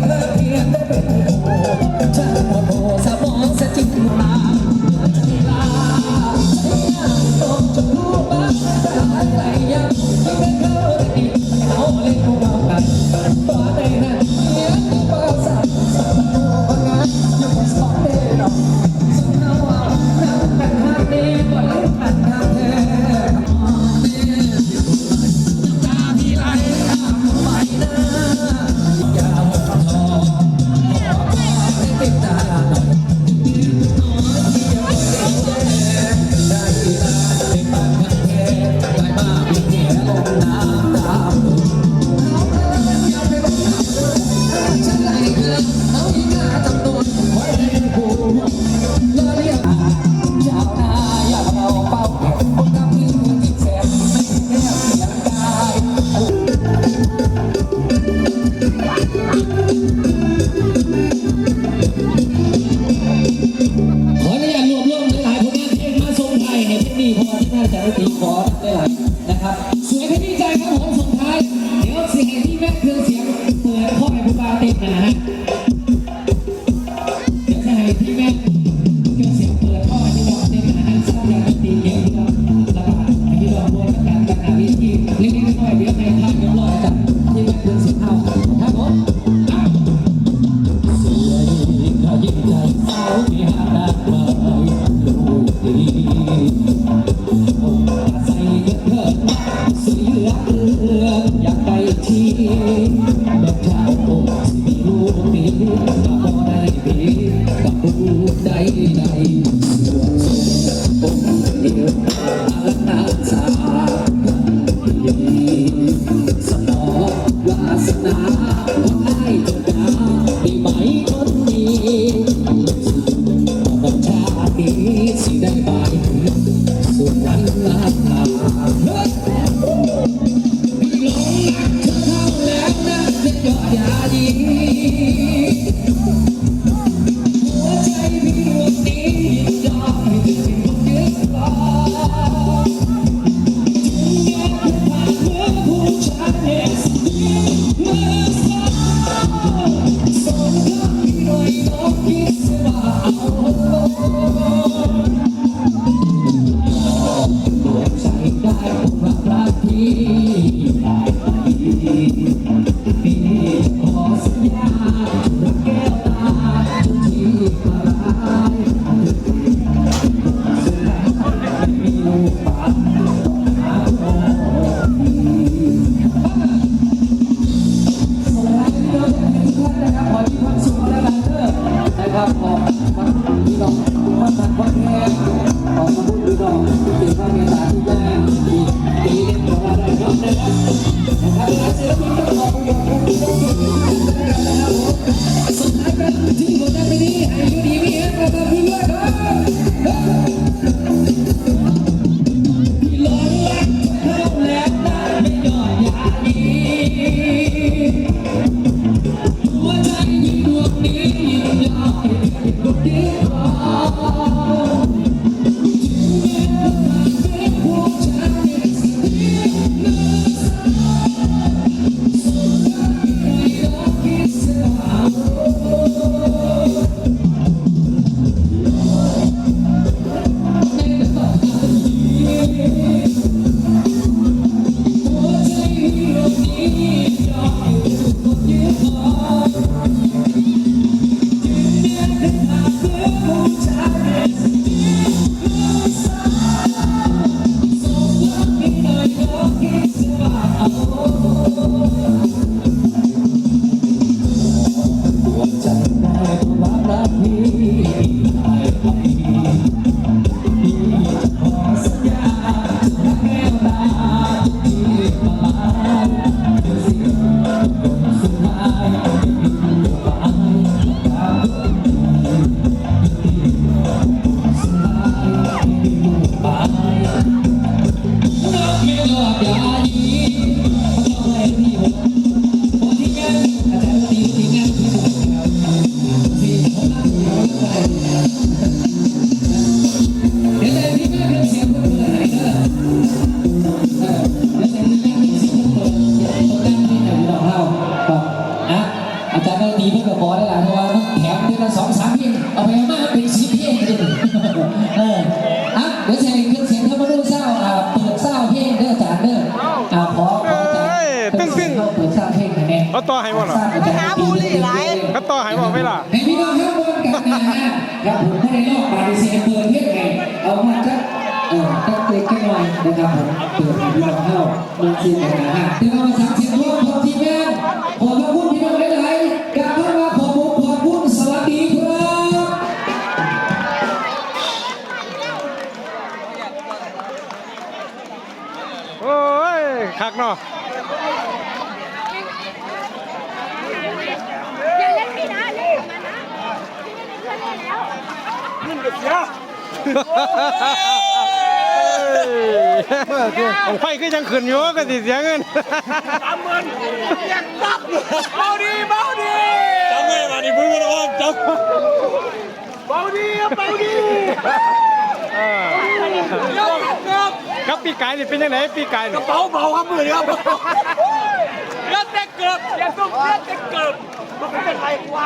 give her the end ที่นั่ง สมองวาสนาได้จะได้ไหมคนดีบอกชาตินี้สิได้ เขต่อให้บ่ล่ะไปหาบุหรี่หลก็ต่อให้บ่ไหมล่ะในพี่น้องห้าคนกันนะครับผมไม่ได้นอกปาริเซียเปิดเทียบไงเอามาจัเอ่อจักเตะกันหน่อยนะครับผมเปิดให้พี่น้องเข้าเมืองจีนกันนะฮะถึงเอามาสามสิบรอบพร้อมทีมงานขอบพระคุณพี่น้องหลายๆกับท่ามาขอบคุณขอบคุณสวัสดีครับโอ้ยคักเนาะ ไฟก็ยังขึ้นอยู่ก็ติเสียงเงินสามหมื่นยังตับเบาดีเบาดีจัำไม่มาดิพึ่งกันว่าจำเบาดีเบาดีครับปีกายนี่เป็นยังไงปีกายกระเป๋าเบาครับมือครับเลือดแต่เกือบอย่าต้อเลือดแต่เกือบมันเป็นไทยกว่า